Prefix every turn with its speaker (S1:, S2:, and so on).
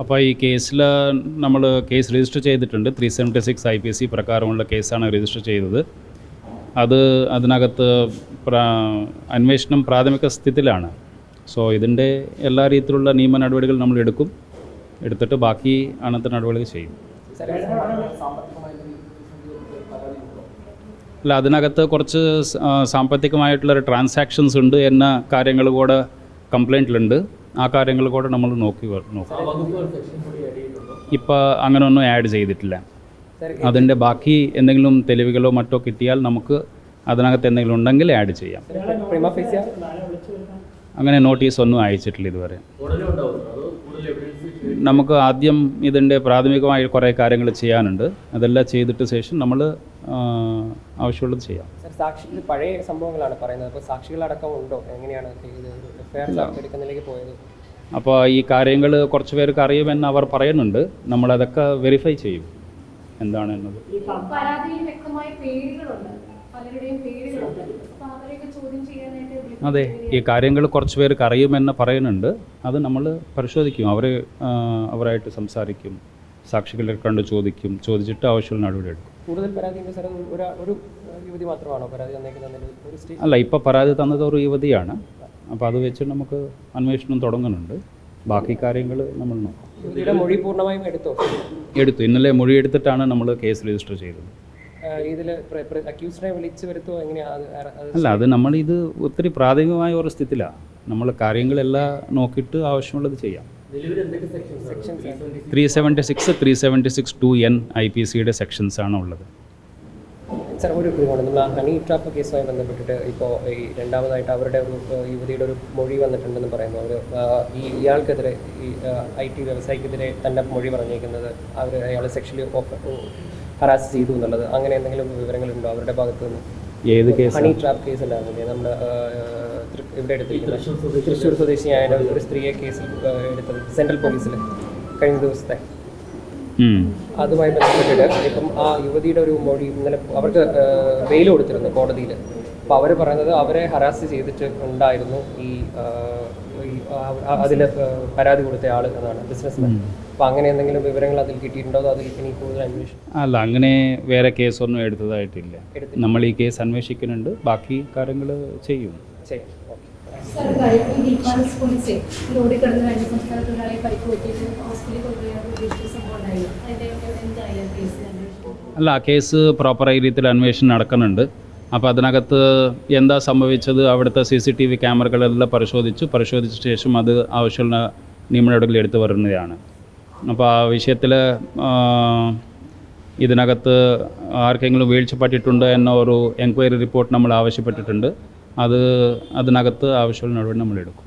S1: അപ്പോൾ ഈ കേസിൽ നമ്മൾ കേസ് രജിസ്റ്റർ ചെയ്തിട്ടുണ്ട്. Three seventy six I P C പ്രകാരമുള്ള കേസാണ് രജിസ്റ്റർ ചെയ്തത്. അത് അതിനകത്ത് അന്വേഷണം പ്രാഥമിക സ്ഥിതിയിലാണ്. സോ ഇതിന്റെ എല്ലാ രീതിയിലുള്ള നിയമ നടപടികൾ നമ്മൾ എടുക്കും. എടുത്തിട്ട് ബാക്കി അങ്ങനത്തെ നടപടികൾ ചെയ്യും. അല്ല അതിനകത്ത് കുറച്ച് സാമ്പത്തികമായിട്ടുള്ള ട്രാൻസാക്ഷൻസ് ഉണ്ട് എന്ന കാര്യങ്ങൾ കൂടെ കംപ്ലൈന്റിലുണ്ട് ആ കാര്യങ്ങൾ കൂടെ നമ്മൾ നോക്കി നോക്കും. ഇപ്പോൾ അങ്ങനെ ഒന്നും ആഡ് ചെയ്തിട്ടില്ല. അതിന്റെ ബാക്കി എന്തെങ്കിലും തെളിവുകളോ മറ്റോ കിട്ടിയാൽ നമുക്ക് അതിനകത്ത് എന്തെങ്കിലും ഉണ്ടെങ്കിൽ ആഡ് ചെയ്യാം. അങ്ങനെ നോട്ടീസ് ഒന്നും അയച്ചിട്ടില്ല ഇതുവരെ. നമുക്ക് ആദ്യം ഇതിന്റെ പ്രാഥമികമായി കുറേ കാര്യങ്ങൾ ചെയ്യാനുണ്ട്. അതെല്ലാം ചെയ്തിട്ട് ശേഷം നമ്മൾ ആവശ്യമുള്ളത് ചെയ്യാം.
S2: സർ സാക്ഷി പഴയ സംഭവങ്ങളാണ് പറയുന്നത്. അപ്പോൾ സാക്ഷികളടക്കം ഉണ്ടോ? എങ്ങനെയാണ് എടുക്കുന്നതിലേക്ക് പോയത്?
S1: അപ്പോൾ ഈ കാര്യങ്ങൾ കുറച്ച് പേർക്ക് അറിയുമെന്ന് അവർ പറയുന്നുണ്ട്. നമ്മളതൊക്കെ വെരിഫൈ ചെയ്യും. എന്താണ്
S3: എന്നത്? പരാതിയിൽ വ്യക്തമായ പേരുകളുണ്ട്. പലരുടെയും പേരുകളുണ്ട്
S1: അതെ ഈ കാര്യങ്ങൾ കുറച്ച് പേർക്ക് അറിയുമെന്ന് പറയുന്നുണ്ട്. അത് നമ്മൾ പരിശോധിക്കും. അവർ അവരായിട്ട് സംസാരിക്കും. സാക്ഷികളെ കണ്ട് ചോദിക്കും. ചോദിച്ചിട്ട് ആവശ്യമുള്ള നടപടി എടുക്കും.
S2: കൂടുതൽ പരാതി മാത്രമാണോ പരാതി
S1: അല്ല ഇപ്പോൾ പരാതി തന്നത് ഒരു യുവതിയാണ്. അപ്പോൾ അത് വെച്ച് നമുക്ക് അന്വേഷണം തുടങ്ങുന്നുണ്ട്. ബാക്കി കാര്യങ്ങൾ നമ്മൾ നോക്കും.
S2: മൊഴി പൂർണമായും എടുത്തോ?
S1: എടുത്തു. ഇന്നലെ മൊഴി എടുത്തിട്ടാണ് നമ്മൾ കേസ് രജിസ്റ്റർ ചെയ്തത്. അല്ല അത് നമ്മൾ ഇത് ഒത്തിരി പ്രാഥമികമായ ഒരു സ്ഥിതിയിലാണ് നമ്മൾ കാര്യങ്ങളെല്ലാം നോക്കിയിട്ട് ആവശ്യമുള്ളത് ചെയ്യാം. Three seventy six three seventy six two N I P സിയുടെ സെക്ഷൻസ് ആണ് ഉള്ളത്.
S2: സാർ ഒരു ഇതുകൊണ്ട് നമ്മൾ ആ ഹണി ട്രാപ്പ് കേസുമായി ബന്ധപ്പെട്ടിട്ട് ഇപ്പോൾ ഈ രണ്ടാമതായിട്ട് അവരുടെ ഒരു യുവതിയുടെ ഒരു മൊഴി വന്നിട്ടുണ്ടെന്ന് പറയുന്നു. അവർ ഈ ഇയാൾക്കെതിരെ ഈ ഐ ടി വ്യവസായിക്കെതിരെ തന്റെ മൊഴി പറഞ്ഞേക്കുന്നത് അവർ അയാളെ സെക്ഷലി ഹറാസ് ചെയ്തു എന്നുള്ളത്. അങ്ങനെ എന്തെങ്കിലും വിവരങ്ങളുണ്ടോ അവരുടെ ഭാഗത്ത് നിന്ന്?
S1: ഏത് കേസ്?
S2: ഹണി ട്രാപ്പ് കേസ് ഉണ്ടായിരുന്നില്ലേ? നമ്മുടെ ഇവിടെ എടുത്തിരിക്കുന്നത് തൃശ്ശൂർ സ്വദേശിയായ ഒരു സ്ത്രീയെ കേസിൽ എടുത്തത് സെൻട്രൽ പോലീസിൽ കഴിഞ്ഞ ദിവസത്തെ. അതുമായി ബന്ധപ്പെട്ടിട്ട് ഇപ്പം ആ യുവതിയുടെ ഒരു മൊഴി ഇന്നലെ അവർക്ക് വെയിൽ കൊടുത്തിരുന്നു കോടതിയിൽ അപ്പോൾ അവർ പറയുന്നത് അവരെ ഹറാസ് ചെയ്തിട്ട് ഉണ്ടായിരുന്നു ഈ അതിൽ പരാതി കൊടുത്ത ആൾ എന്നാണ് ബിസിനസ്മാൻ അപ്പോൾ അങ്ങനെ എന്തെങ്കിലും വിവരങ്ങൾ അതിൽ കിട്ടിയിട്ടുണ്ടോ അതോ അതിൽ ഇനി കൂടുതൽ അന്വേഷിക്കും
S1: അല്ല അങ്ങനെ വേറെ കേസൊന്നും എടുത്തതായിട്ടില്ല. നമ്മൾ ഈ കേസ് അന്വേഷിക്കുന്നുണ്ട്. ബാക്കി കാര്യങ്ങൾ ചെയ്യും.
S2: ചെയ്യും. ഓക്കെ
S1: അല്ല കേസ് പ്രോപ്പറായ രീതിയിൽ അന്വേഷണം നടക്കുന്നുണ്ട്. അപ്പോൾ അതിനകത്ത് എന്താ സംഭവിച്ചത്? അവിടുത്തെ സി സി ടി വി ക്യാമറകളെല്ലാം പരിശോധിച്ചു. പരിശോധിച്ച ശേഷം അത് ആവശ്യമുള്ള നിയമനടപടികൾ എടുത്തു വരുന്നതാണ് അപ്പോൾ ആ വിഷയത്തിൽ ഇതിനകത്ത് ആർക്കെങ്കിലും വീഴ്ച പറ്റിയിട്ടുണ്ടോ എന്ന ഒരു എൻക്വയറി റിപ്പോർട്ട് നമ്മൾ ആവശ്യപ്പെട്ടിട്ടുണ്ട്. അത് അതിനകത്ത് ആവശ്യമുള്ള നടപടി നമ്മൾ എടുക്കും.